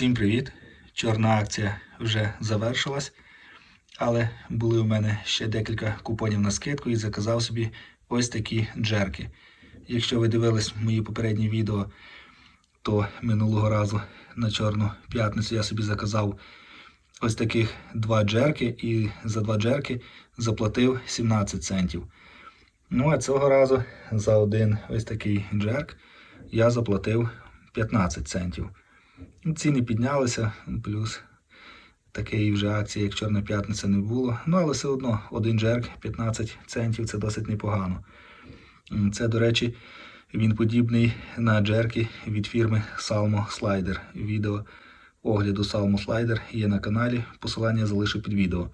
Всім привіт! Чорна акція вже завершилась, але були у мене ще декілька купонів на скидку і заказав собі ось такі джерки. Якщо ви дивились мої попередні відео, то минулого разу на Чорну п'ятницю я собі заказав ось таких два джерки і за два джерки заплатив 17 центів. Ну а цього разу за один ось такий джерк я заплатив 15 центів. Ну, Ціни піднялися, плюс такої вже акції, як Чорна п'ятниця, не було. Ну, але все одно один джерк 15 центів це досить непогано. Це, до речі, він подібний на джерки від фірми Salmo Slider. Відео огляду Salmo Slider є на каналі, посилання залишу під відео.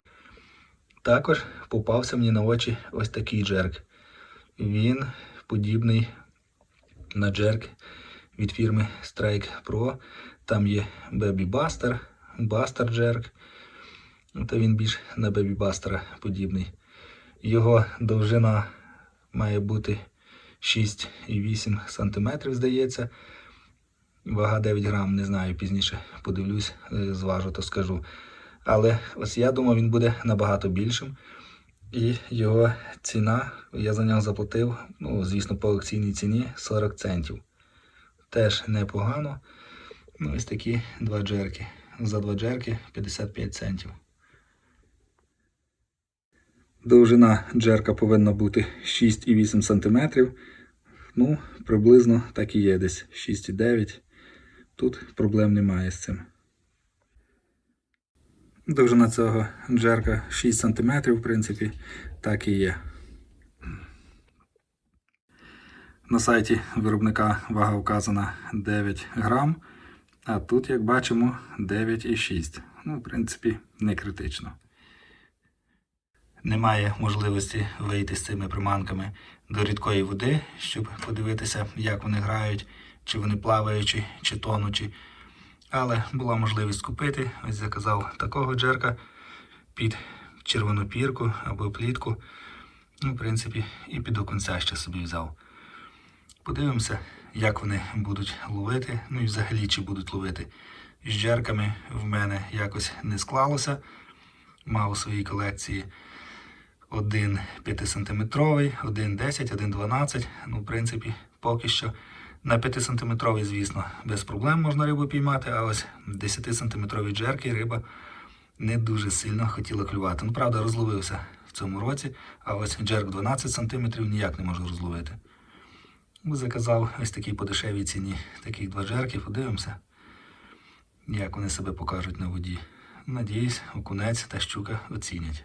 Також попався мені на очі ось такий джерк. Він подібний на джерк від фірми Strike Pro. Там є Baby Buster, Buster Jerk. Та він більш на Baby Buster подібний. Його довжина має бути 6,8 см, здається. Вага 9 грам, не знаю, пізніше подивлюсь, е, зважу, то скажу. Але ось я думав, він буде набагато більшим. І його ціна, я за нього заплатив, ну, звісно, по акційній ціні 40 центів. Теж непогано. Ну, ось такі два джерки. За два джерки 55 центів. Довжина джерка повинна бути 6,8 см. Ну, приблизно так і є десь 6,9. Тут проблем немає з цим. Довжина цього джерка 6 см, в принципі, так і є. На сайті виробника вага вказана 9 грам, а тут, як бачимо, 9,6. Ну, в принципі, не критично. Немає можливості вийти з цими приманками до рідкої води, щоб подивитися, як вони грають, чи вони плаваючі, чи тонучі. Але була можливість купити. Ось заказав такого джерка під червону пірку або плітку. Ну, в принципі, і під окунця ще собі взяв. Подивимося, як вони будуть ловити, ну і взагалі чи будуть ловити. З джерками в мене якось не склалося. Мав у своїй колекції один 5-сантиметровий, один 10, один 12. Ну, в принципі, поки що на 5-сантиметровий, звісно, без проблем можна рибу піймати, а ось 10-сантиметрові джерки риба не дуже сильно хотіла клювати. Ну, правда, розловився в цьому році, а ось джерк 12 сантиметрів ніяк не можу розловити. Заказав ось такій по дешевій ціні таких два джерки, подивимося, як вони себе покажуть на воді. Надіюсь, окунець та щука оцінять.